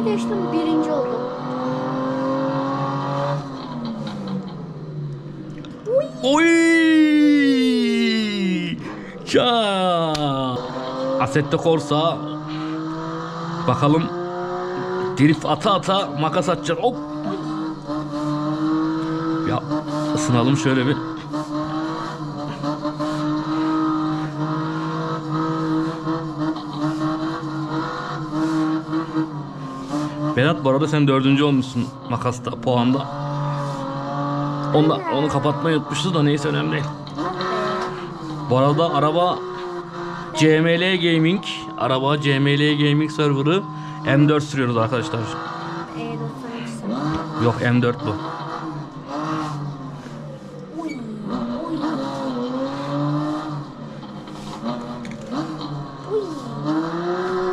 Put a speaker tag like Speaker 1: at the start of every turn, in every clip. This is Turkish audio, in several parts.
Speaker 1: bir geçtim birinci oldum.
Speaker 2: Oy! Ya! Assetto Corsa. Bakalım. Drift ata ata makas atacak. Hop! Ya ısınalım şöyle bir. Berat bu arada sen dördüncü olmuşsun makasta, puanda. Onu, onu kapatmayı unutmuşuz da neyse önemli değil. Bu arada araba CML Gaming, araba CML Gaming serverı M4 sürüyoruz arkadaşlar.
Speaker 1: E92
Speaker 2: Yok M4 bu.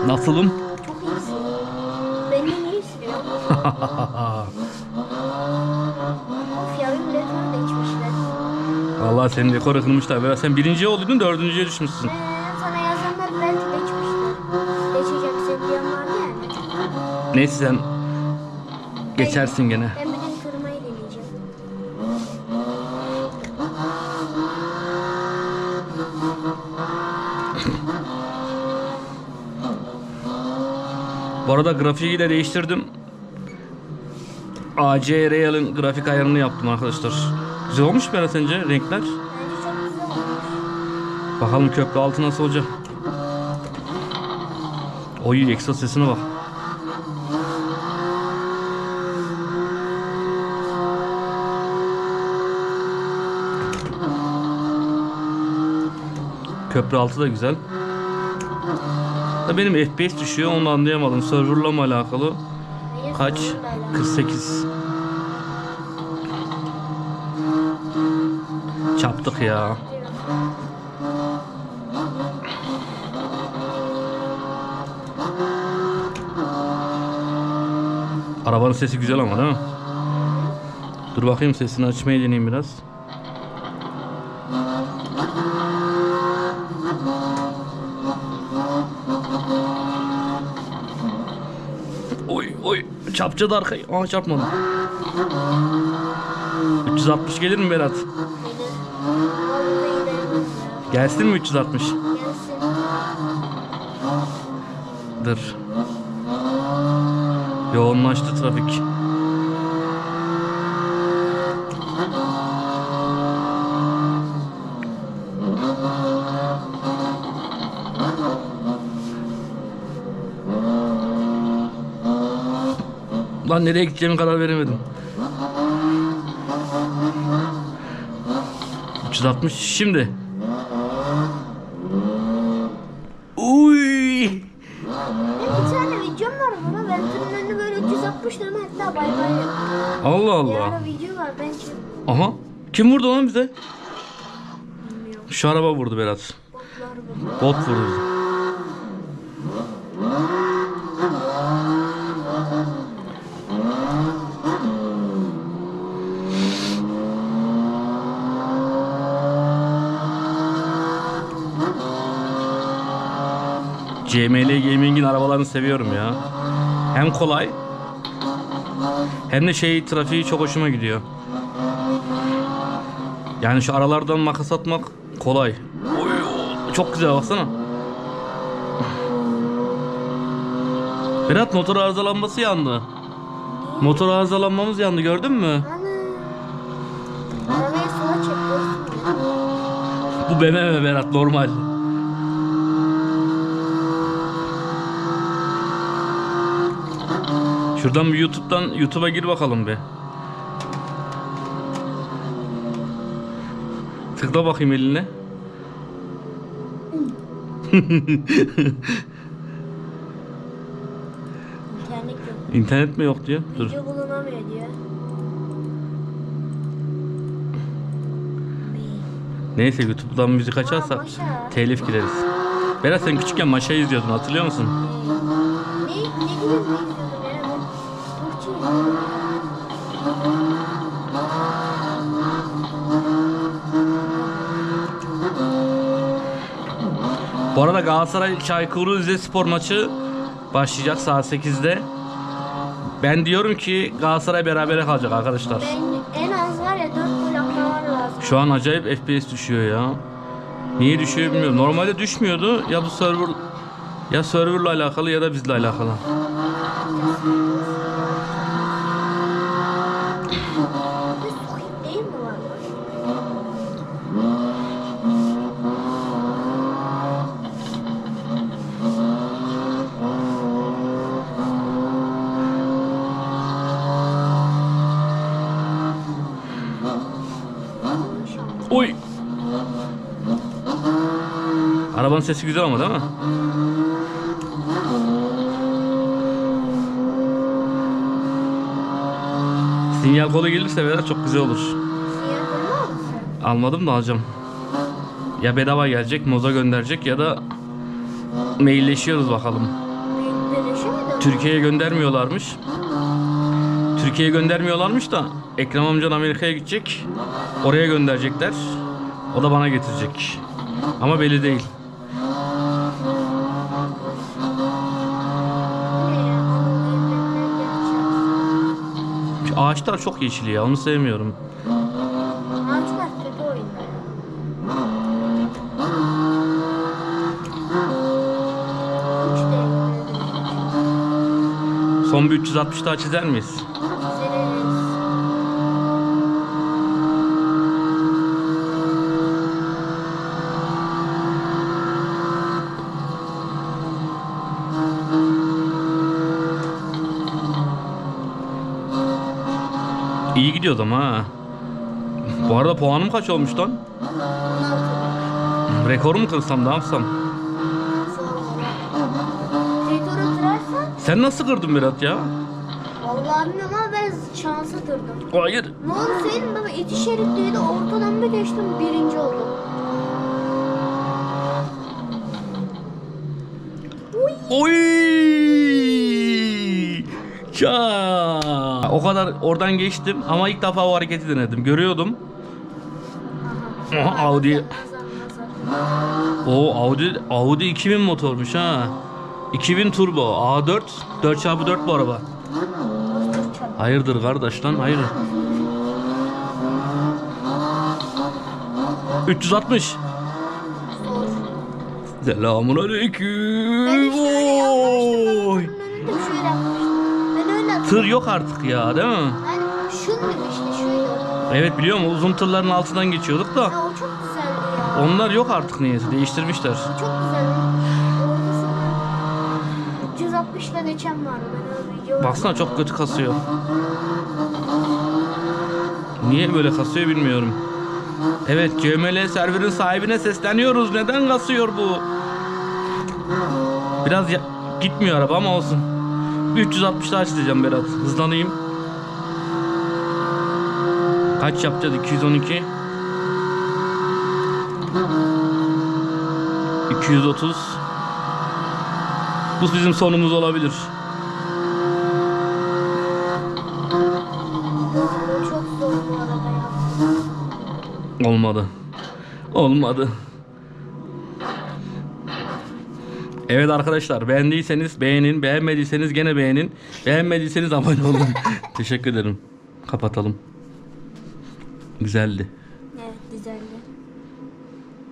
Speaker 2: Nasılım?
Speaker 1: Çok iyisin. Benden iyisin ya. Of ya benim rekoru da içmişler.
Speaker 2: Vallahi senin rekoru kırmışlar. Berat sen birinci olduydun dördüncüye düşmüşsün.
Speaker 1: Ee, sana yazanlar belki de içmişler. Geçeceksin diyen vardı yani.
Speaker 2: Neyse sen geçersin gene.
Speaker 1: Ben bir gün kırmayı deneyeceğim.
Speaker 2: Bu arada grafiği de değiştirdim. AC Real'ın grafik ayarını yaptım arkadaşlar. Güzel olmuş mu Berat sence renkler? Bakalım köprü altı nasıl olacak. Oy egzoz sesine bak. Köprü altı da güzel. Benim FPS düşüyor onu anlayamadım. Serverla mı alakalı? Kaç?
Speaker 1: sorunla alakalı.
Speaker 2: 48. Çaptık ya. Arabanın sesi güzel ama değil mi? Dur bakayım sesini açmayı deneyeyim biraz. Oy oy çarpacağız arkayı. Aa çarpmadı. 360 gelir mi Berat? Gelsin mi 360?
Speaker 1: Gelsin.
Speaker 2: Dur. Yoğunlaştı trafik. Lan nereye gideceğimi karar veremedim. 360 şimdi. Uy!
Speaker 1: Bir tane videom var buna. Ben tırın önünü böyle 360 dönüm hatta bay bay.
Speaker 2: Allah
Speaker 1: Bir
Speaker 2: Allah.
Speaker 1: ara video var bence.
Speaker 2: Aha. Kim vurdu lan bize?
Speaker 1: Bilmiyorum.
Speaker 2: Şu araba vurdu Berat.
Speaker 1: Botlar bu.
Speaker 2: Bot vurdu CML Gaming'in arabalarını seviyorum ya. Hem kolay hem de şey trafiği çok hoşuma gidiyor. Yani şu aralardan makas atmak kolay. Oy, çok güzel baksana. Berat motor arızalanması yandı. Motor arızalanmamız yandı gördün mü? Bu BMW Berat normal. Şuradan bir YouTube'dan YouTube'a gir bakalım bir. Tıkla bakayım eline.
Speaker 1: İnternet yok.
Speaker 2: İnternet mi yok diyor. Dur.
Speaker 1: Video bulunamıyor diyor.
Speaker 2: Neyse YouTube'dan müzik açarsak
Speaker 1: Maşa.
Speaker 2: telif gireriz. Berat sen küçükken Maşa izliyordun hatırlıyor musun?
Speaker 1: Ne, ne gibi ne izliyordum ya ben? Türkçe izliyordum.
Speaker 2: Bu arada Galatasaray Çaykur Rizespor maçı başlayacak saat 8'de. Ben diyorum ki Galatasaray berabere kalacak arkadaşlar.
Speaker 1: Ben en az var ya 4 gol atmalar lazım.
Speaker 2: Şu an acayip FPS düşüyor ya. Niye düşüyor bilmiyorum. Normalde düşmüyordu. Ya bu server ya serverla alakalı ya da bizle alakalı.
Speaker 1: Bir Squid değil mi var?
Speaker 2: Oy. Arabanın sesi güzel ama değil mi? Sinyal kolu gelirse Vedat çok güzel olur. Almadım da alacağım. Ya bedava gelecek, moza gönderecek ya da mailleşiyoruz bakalım. Türkiye'ye göndermiyorlarmış. Türkiye'ye göndermiyorlarmış da Ekrem amcan Amerika'ya gidecek. Oraya gönderecekler. O da bana getirecek. Ama belli değil. Şu ağaçlar çok yeşil ya. Onu sevmiyorum.
Speaker 1: Ağaçlar kötü
Speaker 2: Son bir 360 daha çizer miyiz? İyi gidiyoruz ama ha. Bu arada puanım kaç olmuş lan?
Speaker 1: 16
Speaker 2: Rekoru mu kırsam ne yapsam?
Speaker 1: Kırarsan
Speaker 2: Sen nasıl kırdın Berat ya?
Speaker 1: Vallahi bilmiyorum ama ben şansa tırdım.
Speaker 2: Hayır.
Speaker 1: Ne oldu senin baba iki şeritliydi ortadan bir geçtim birinci oldum. Uy.
Speaker 2: Oy! Ya! O kadar oradan geçtim ama ilk defa o hareketi denedim. Görüyordum. Aha, Audi. O Audi Audi 2000 motormuş ha. 2000 turbo A4 4x4 bu araba. Hayırdır kardeş lan hayır. 360.
Speaker 1: Zor.
Speaker 2: Selamun aleyküm. Oy.
Speaker 1: Ben önünde şöyle yapmıştım. Ben öyle yaptım.
Speaker 2: Tır yok artık ya değil mi?
Speaker 1: Yani şundu işte şuydu.
Speaker 2: Evet biliyor musun uzun tırların altından geçiyorduk da.
Speaker 1: Ya o çok güzeldi ya.
Speaker 2: Onlar yok artık niyeyse değiştirmişler.
Speaker 1: Çok güzeldi. Ortasında 360 ile geçen vardı. Ben öyle
Speaker 2: Baksana çok kötü kasıyor. Niye böyle kasıyor bilmiyorum. Evet CML serverin sahibine sesleniyoruz. Neden kasıyor bu? Biraz ya- gitmiyor araba ama olsun. Bir 360 daha çizeceğim Berat. Hızlanayım. Kaç yapacağız? 212. 230. Bu bizim sonumuz olabilir. Olmadı. Olmadı. Evet arkadaşlar beğendiyseniz beğenin, beğenmediyseniz gene beğenin. Beğenmediyseniz abone olun. Teşekkür ederim. Kapatalım. Güzeldi.